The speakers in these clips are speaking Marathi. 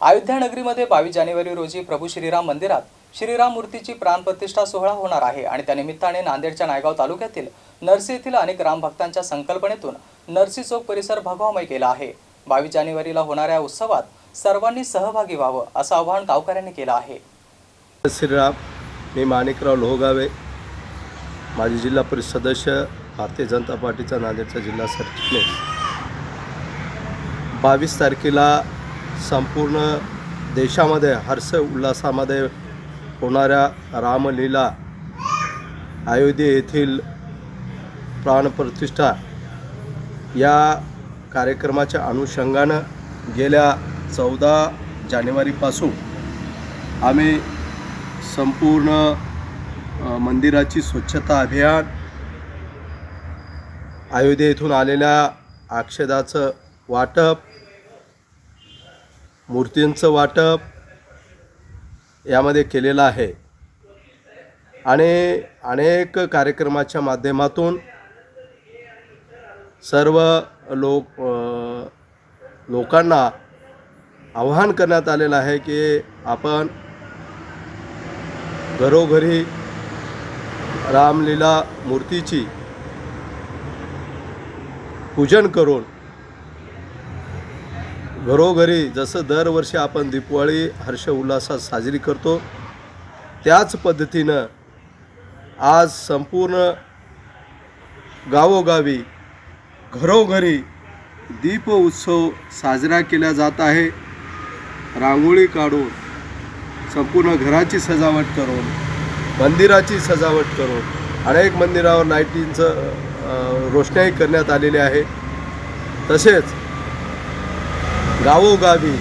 अयोध्या नगरीमध्ये बावीस जानेवारी रोजी प्रभू श्रीराम मंदिरात श्रीराम मूर्तीची प्राणप्रतिष्ठा सोहळा होणार आहे आणि त्यानिमित्ताने नांदेडच्या नायगाव तालुक्यातील नरसी येथील अनेक रामभक्तांच्या संकल्पनेतून नरसी चौक परिसर भगवामय केला आहे. बावीस जानेवारीला होणाऱ्या उत्सवात सर्वांनी सहभागी व्हावं असं आवाहन गावकऱ्यांनी केलं आहे. श्रीराम मी माणिकराव लोहगावे माजी जिल्हा परिषद सदस्य भारतीय जनता पार्टीचा नांदेडचा जिल्हा सरचिटणीस. बावीस तारखेला संपूर्ण देशामध्ये हर्ष उल्हासामध्ये होणाऱ्या रामलीला अयोध्ये येथील प्राणप्रतिष्ठा या कार्यक्रमाच्या अनुषंगानं गेल्या चौदा जानेवारीपासून आम्ही संपूर्ण मंदिराची स्वच्छता अभियान अयोध्ये येथून आलेल्या अक्षदाचं वाटप मूर्तींचं वाटप यामध्ये केलेलं आहे. आणि अनेक कार्यक्रमाच्या माध्यमातून सर्व लोक लोकांना आव्हान करण्यात आलेलं आहे की आपण घरोघरी रामलीला मूर्तीची पूजन करून घरोघरी जसं दरवर्षी आपण दीपवाळी हर्ष उल्हासात साजरी करतो त्याच पद्धतीनं आज संपूर्ण गावोगावी घरोघरी दीप उत्सव साजरा केला जात आहे. रांगोळी काढून संपूर्ण घराची सजावट करून मंदिराची सजावट करून अनेक मंदिरावर लाईटींचं रोषणाई करण्यात आलेली आहे. तसेच गावोगावी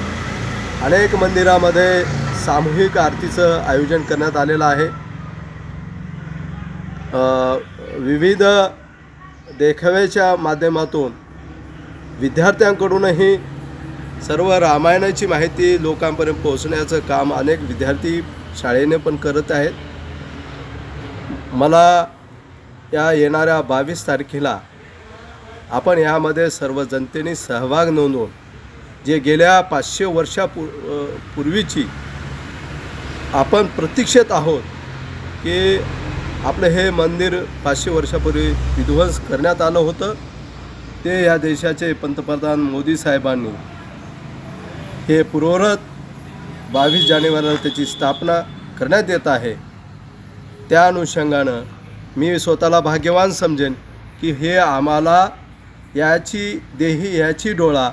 अनेक मंदिरामध्ये सामूहिक आरतीचं आयोजन करण्यात आलेलं आहे. विविध देखाव्याच्या माध्यमातून विद्यार्थ्यांकडूनही सर्व रामायणाची माहिती लोकांपर्यंत पोहोचण्याचं काम अनेक विद्यार्थी शाळेने पण करत आहेत. मला या येणाऱ्या बावीस तारखेला आपण यामध्ये सर्व जनतेने सहभाग नोंदवून जे गेल्या पाचशे वर्षापू पूर्वीची आपण प्रतीक्षेत आहोत की आपलं हे मंदिर पाचशे वर्षापूर्वी विध्वंस करण्यात आलं होतं. ते या देशाचे पंतप्रधान मोदी साहेबांनी हे पूर्वरत बावीस जानेवारीला त्याची स्थापना करण्यात येत आहे. त्या अनुषंगानं मी स्वतःला भाग्यवान समजेन की हे आम्हाला याची देही याची डोळा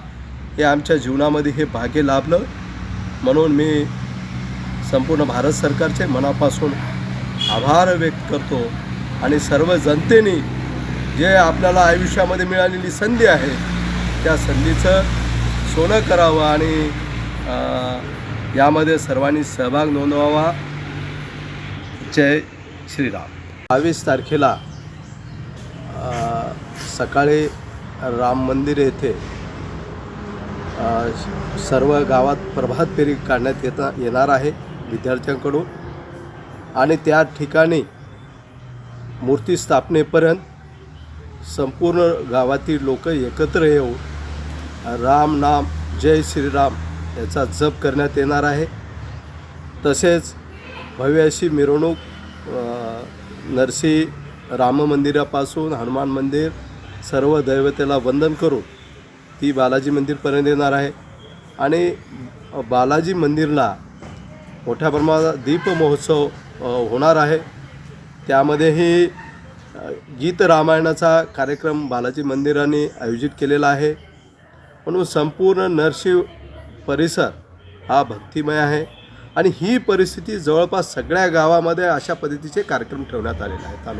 हे आमच्या जीवनामध्ये हे भाग्य लाभलं. म्हणून मी संपूर्ण भारत सरकारचे मनापासून आभार व्यक्त करतो. आणि सर्व जनतेने जे आपल्याला आयुष्यामध्ये मिळालेली संधी आहे त्या संधीचं सोनं करावं आणि यामध्ये सर्वांनी सहभाग नोंदवावा. जय श्रीराम. बावीस तारखेला सकाळी राम मंदिर येथे सर्व गावात प्रभात फेरी काढण्यात येता येणार आहे विद्यार्थ्यांकडून. आणि त्या ठिकाणी मूर्ती स्थापनेपर्यंत संपूर्ण गावातील लोक एकत्र येऊन राम नाम जय श्रीराम याचा जप करण्यात येणार आहे. तसेच भव्य अशी मिरवणूक नरसी राम मंदिरापासून हनुमान मंदिर सर्व दैवतेला वंदन करून ती बालाजी मंदिरपर्यंत येणार आहे. आणि बालाजी मंदिरला मोठ्या प्रमाणात दीप महोत्सव होणार आहे. त्यामध्येही गीत रामायणाचा कार्यक्रम बालाजी मंदिराने आयोजित केलेला आहे. म्हणून संपूर्ण नरशिव परिसर हा भक्तिमय आहे. आणि ही परिस्थिती जवळपास सगळ्या गावामध्ये अशा पद्धतीचे कार्यक्रम ठेवण्यात आलेले आहेत.